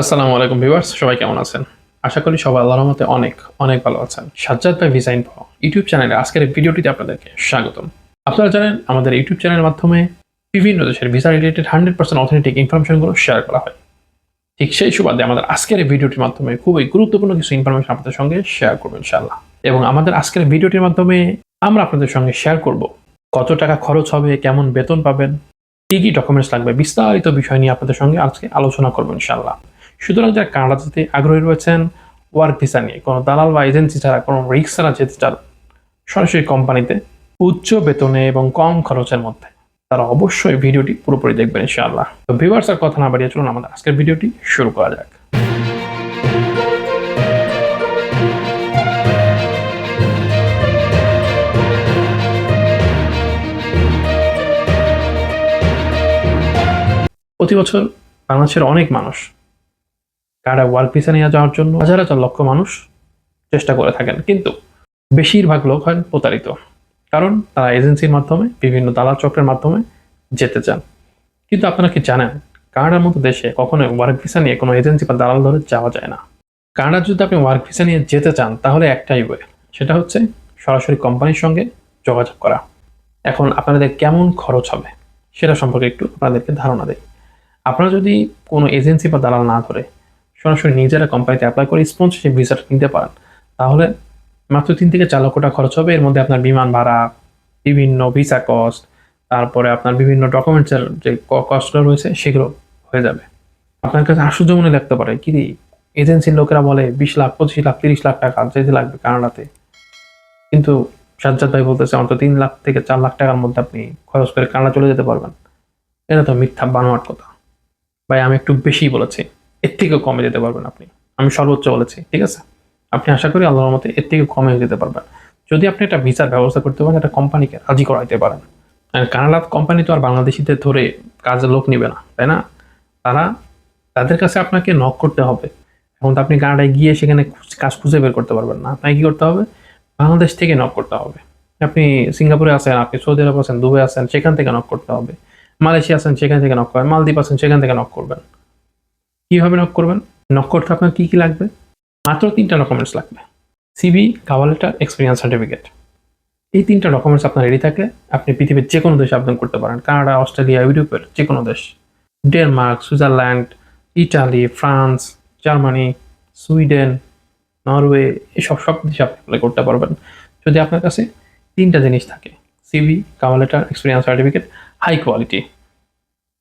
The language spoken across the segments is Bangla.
আসসালামু আলাইকুম ভিউয়ার্স, সবাই কেমন আছেন? আশা করি সবাই আল্লাহর রহমতে অনেক অনেক ভালো আছেন। সাজ্জাদ ভাই ভিসা ইনফো ইউটিউব চ্যানেলে আজকের ভিডিওটিতে আপনাদেরকে স্বাগতম। আপনারা জানেন, আমাদের ইউটিউব চ্যানেলের মাধ্যমে বিভিন্ন দেশের visa related hundred percent authentic ইনফরমেশনগুলো শেয়ার করা হয়। ঠিক সেই সুবাদে আমাদের আজকের ভিডিওটির মাধ্যমে খুবই গুরুত্বপূর্ণ কিছু ইনফরমেশন আপনাদের সঙ্গে শেয়ার করব ইনশাআল্লাহ। এবং আমাদের আজকের ভিডিওটির মাধ্যমে আমরা আপনাদের সঙ্গে শেয়ার করব, কত টাকা খরচ হবে, কেমন বেতন পাবেন, কি কি ডকুমেন্টস লাগবে, বিস্তারিত বিষয় নিয়ে আপনাদের সঙ্গে আজকে আলোচনা করব ইনশাআল্লাহ। সুতরাং যারা কানাডা যেতে আগ্রহী রয়েছেন ওয়ার্ক ভিসা নিয়ে, কোনো দালাল বা এজেন্সি ছাড়া, কোনো রিক্স ছাড়া যেতে চান, সরাসরি কোম্পানিতে উচ্চ বেতনে এবং কম খরচের মধ্যে, তারা অবশ্যই ভিডিওটি পুরোপুরি দেখবেন ইনশাআল্লাহ। তো ভিউয়ার্স আর কথা না বাড়িয়ে চলুন, আমাদের আজকের ভিডিওটি শুরু করা যাক। প্রতি বছর বাংলাদেশের অনেক মানুষ কারা ওয়ার্ক ভিসা নিয়ে যাওয়ার জন্য হাজার হাজার লক্ষ মানুষ চেষ্টা করে থাকেন। কিন্তু বেশিরভাগ লোক হয় প্রতারিত। কারণ তারা এজেন্সির মাধ্যমে, বিভিন্ন দালাল চক্রের মাধ্যমে যেতে চান। কিন্তু আপনারা কি জানেন, কানাডার মতো দেশে কখনোই ওয়ার্ক ভিসা নিয়ে কোনো এজেন্সি বা দালাল ধরে যাওয়া যায় না। কানাডার যদি আপনি ওয়ার্ক ভিসা নিয়ে যেতে চান, তাহলে একটাই ওয়ে সেটা হচ্ছে সরাসরি কোম্পানির সঙ্গে যোগাযোগ করা। এখন আপনাদের কেমন খরচ হবে, সেটা সম্পর্কে একটু আপনাদেরকে ধারণা দেয় আপনারা যদি কোনো এজেন্সি বা দালাল না ধরে সরাসরি নিজেরা কোম্পানিতে অ্যাপ্লাই করে স্পন্সরশিপ ভিসাটা কিনতে পারেন। তাহলে মাত্র তিন থেকে চার লক্ষ টাকা খরচ হবে। এর মধ্যে আপনার বিমান ভাড়া, বিভিন্ন ভিসা কস্ট তারপরে আপনার বিভিন্ন ডকুমেন্টসের যে কস্টগুলো রয়েছে, সেগুলো হয়ে যাবে। আপনার কাছে আশ্চর্য মনে লাগতে পারে। কি এজেন্সির লোকেরা বলে, বিশ লাখ, পঁচিশ লাখ, তিরিশ লাখ টাকা যেতে লাগবে কানাডাতে। কিন্তু সাজ্জাদ ভাই বলতেছে, অন্তত তিন লাখ থেকে চার লাখ টাকার মধ্যে আপনি খরচ করে কানাডা চলে যেতে পারবেন। এটা তো মিথ্যা, বানোয়াট কথা। ভাই, আমি একটু বেশি বলেছি। এর থেকেও কমে যেতে পারবেন আপনি। আমি সর্বোচ্চ বলেছি, ঠিক আছে? আপনি আশা করি আল্লাহর মতে এর থেকে কমে যেতে পারবেন। যদি আপনি একটা ভিসার ব্যবস্থা করতে পারেন, একটা কোম্পানিকে রাজি করাইতে পারেন। আর কানাডা কোম্পানি তো আর বাংলাদেশিদের ধরে কাজের লোক নিবে না, তাই না? তারা, তাদের কাছে আপনাকে নক করতে হবে। এখন তো আপনি কানাডায় গিয়ে সেখানে কাজ খুঁজে বের করতে পারবেন না। আপনাকে কী করতে হবে? বাংলাদেশ থেকে নক করতে হবে। আপনি সিঙ্গাপুরে আছেন, আপনি সৌদি আরব আছেন দুবাই আছেন, সেখান থেকে নক করতে হবে। মালয়েশিয়া আছেন, সেখান থেকে নক করবেন মালদ্বীপ আছেন, সেখান থেকে নক করবেন। কীভাবে নক করবেন? নক করতে আপনার কী কী লাগবে? মাত্র তিনটা ডকুমেন্টস লাগবে। CV cover letter experience certificate এই তিনটা ডকুমেন্টস আপনার রেডি থাকলে আপনি পৃথিবীর যে কোনো দেশে আবেদন করতে পারেন। কানাডা, অস্ট্রেলিয়া, ইউরোপের যে কোনো দেশ। Denmark Switzerland Italy France Germany Sweden Norway এসব সব দেশে আপনি অ্যাপ্লাই করতে পারবেন। যদি আপনার কাছে তিনটা জিনিস থাকে CV cover letter experience certificate high quality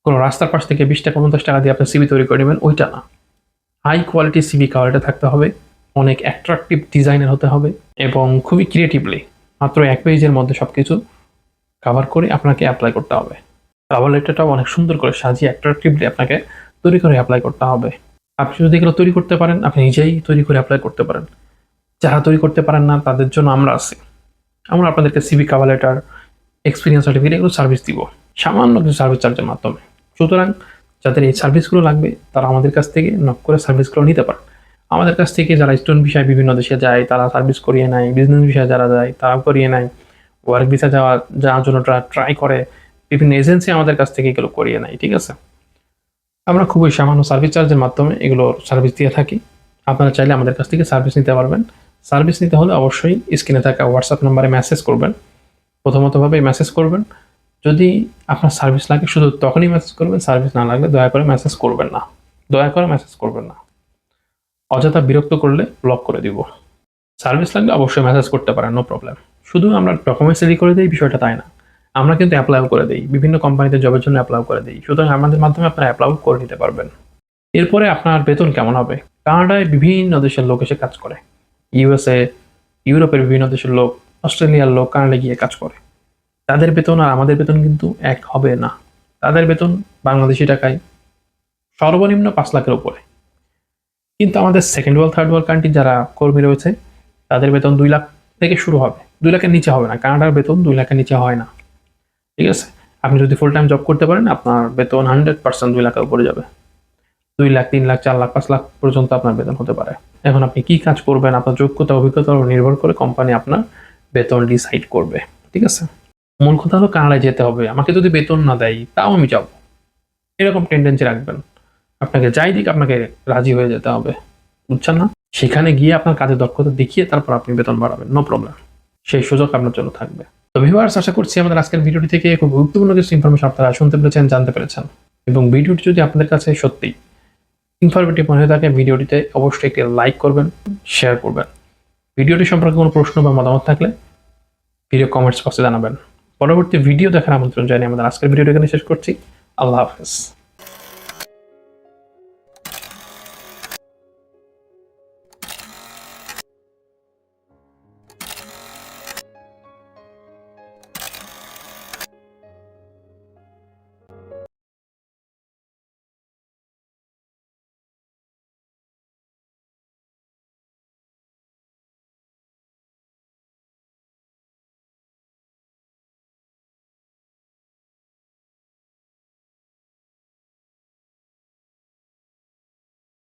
কোনো রাস্তার পাশ থেকে বিশ টাকা পঞ্চাশ টাকা দিয়ে আপনি সিভি তৈরি করে নেবেন, ওইটা না। হাই কোয়ালিটি সিভি কাভারটা থাকতে হবে, অনেক অ্যাট্রাকটিভ ডিজাইনের হতে হবে এবং খুবই ক্রিয়েটিভলি মাত্র এক পেজের মধ্যে সব কিছু কাভার করে আপনাকে অ্যাপ্লাই করতে হবে। কাভার লেটারটাও অনেক সুন্দর করে সাজিয়ে অ্যাট্রাকটিভলি আপনাকে তৈরি করে অ্যাপ্লাই করতে হবে। আপনি যদি এগুলো তৈরি করতে পারেন, আপনি নিজেই তৈরি করে অ্যাপ্লাই করতে পারেন। যারা তৈরি করতে পারেন না, তাদের জন্য আমরা আছি। আমরা আপনাদেরকে CV cover letter experience certificate এগুলো সার্ভিস দিব। সামান্য কিছু সার্ভিস চার্জের মাধ্যমে। সুতরাং যাদের এই সার্ভিসগুলো লাগবে, তারা আমাদের কাছ থেকে নক করে সার্ভিসগুলো নিতে পারেন আমাদের কাছ থেকে যারা স্টুডেন্ট বিষয়ে বিভিন্ন দেশে যায়, তারা সার্ভিস করিয়ে নেয় বিজনেস বিষয়ে যারা যায়, তারাও করিয়ে নেয়। ওয়ার্ক ভিসা যাওয়া, যাওয়ার জন্য তারা ট্রাই করে, বিভিন্ন এজেন্সি আমাদের কাছ থেকে এগুলো করিয়ে নেয়, ঠিক আছে? আমরা খুবই সামান্য সার্ভিস চার্জের মাধ্যমে এগুলো সার্ভিস দিয়ে থাকি। আপনারা চাইলে আমাদের কাছ থেকে সার্ভিস নিতে পারবেন। সার্ভিস নিতে হলে অবশ্যই স্ক্রিনে থাকা হোয়াটসঅ্যাপ নাম্বারে মেসেজ করবেন। প্রথমতভাবে মেসেজ করবেন। যদি আপনার সার্ভিস লাগে, শুধু তখনই মেসেজ করবেন সার্ভিস না লাগলে দয়া করে মেসেজ করবেন না। দয়া করে মেসেজ করবেন না। অযথা বিরক্ত করলে ব্লক করে দিব। সার্ভিস লাগলে অবশ্যই মেসেজ করতে পারেন নো প্রবলেম শুধু আমরা ডকুমেন্টস রেডি করে দিই, বিষয়টা তাই না। আমরা কিন্তু অ্যাপ্লাইও করে দিই, বিভিন্ন কোম্পানিতে জবের জন্য অ্যাপ্লাই করে দিই। সুতরাং আমাদের মাধ্যমে আপনারা অ্যাপ্লাইও করে নিতে পারবেন। এরপরে আপনার বেতন কেমন হবে? কানাডায় বিভিন্ন দেশের লোক এসে কাজ করে। ইউএসএ ইউরোপের বিভিন্ন দেশের লোক, অস্ট্রেলিয়ার লোক কানাডায় গিয়ে কাজ করে। তাদের বেতন আর আমাদের বেতন কিন্তু এক হবে না। তাদের বেতন বাংলাদেশি টাকায় সর্বনিম্ন পাঁচ লাখের উপরে। কিন্তু আমাদের second world third world country যারা কর্মী রয়েছে, তাদের বেতন দুই লাখ থেকে শুরু হবে। দুই লাখের নিচে হবে না। কানাডার বেতন দুই লাখের নিচে হয় না। ঠিক আছে? আপনি যদি ফুল টাইম জব করতে পারেন, আপনার বেতন হান্ড্রেড পার্সেন্ট দুই লাখের উপরে যাবে। দুই লাখ, তিন লাখ, চার লাখ, পাঁচ লাখ পর্যন্ত আপনার বেতন হতে পারে। এখন আপনি কি কাজ করবেন, আপনার যোগ্যতা অভিজ্ঞতার উপর নির্ভর করে কোম্পানি আপনার বেতন ডিসাইড করবে। ঠিক আছে? মূল কথা হলো কানাডায় যেতে হবে। আমাকে যদি বেতন না দেয়, তাও আমি যাব। এরকম টেন্ডেন্সি রাখবেন। আপনাকে যাই দিক, আপনাকে রাজি হয়ে যেতে হবে। বুঝছেন না? সেখানে গিয়ে আপনার কাজে দক্ষতা দেখিয়ে তারপর আপনি বেতন বাড়াবেন। নো প্রবলেম সেই সুযোগ আপনার জন্য থাকবে। তো ভিউয়ার্স আশা করছি আমাদের আজকের ভিডিওটি থেকে খুব গুরুত্বপূর্ণ কিছু ইনফরমেশন আপনারা শুনতে পেরেছেন, জানতে পেরেছেন। এবং ভিডিওটি যদি আপনাদের কাছে সত্যি ইনফরমেটিভ মনে হয়ে থাকে, ভিডিওটিতে অবশ্যই একটি লাইক করবেন শেয়ার করবেন। ভিডিওটি সম্পর্কে কোনো প্রশ্ন বা মতামত থাকলে ভিডিও কমেন্টস বক্সে জানাবেন। পরবর্তী ভিডিও দেখার আমন্ত্রণ জানিয়ে আমাদের আজকের ভিডিওটি এখানে শেষ করছি। আল্লাহ হাফেজ।